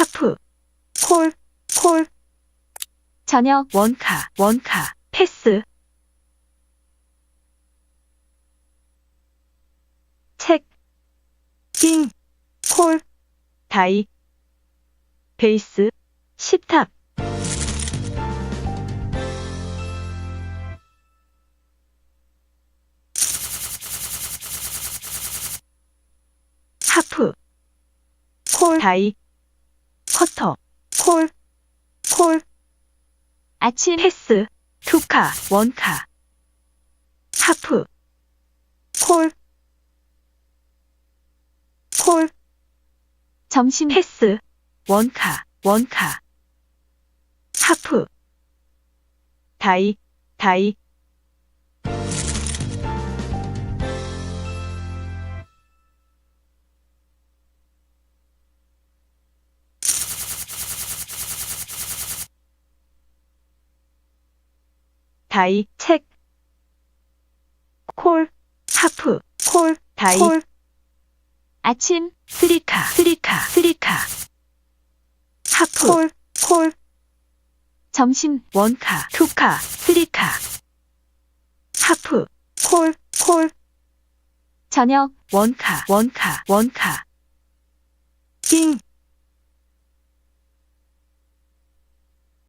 하프, 콜, 콜. 저녁, 원카, 원카, 패스. 책, 빙, 콜, 다이, 베이스, 십탑. 하프, 콜, 다이, 커터, 콜, 콜. 아침 패스, 투카, 원카. 하프, 콜, 콜. 점심 패스, 원카, 원카. 하프, 다이, 다이. 다이, 책, 콜, 하프, 콜, 다이, 콜. 아침, 쓰리카, 쓰리카, 쓰리카. 하프, 콜, 콜. 점심, 원카, 투카, 쓰리카. 하프, 콜, 콜. 저녁, 원카, 원카, 원카. 빙,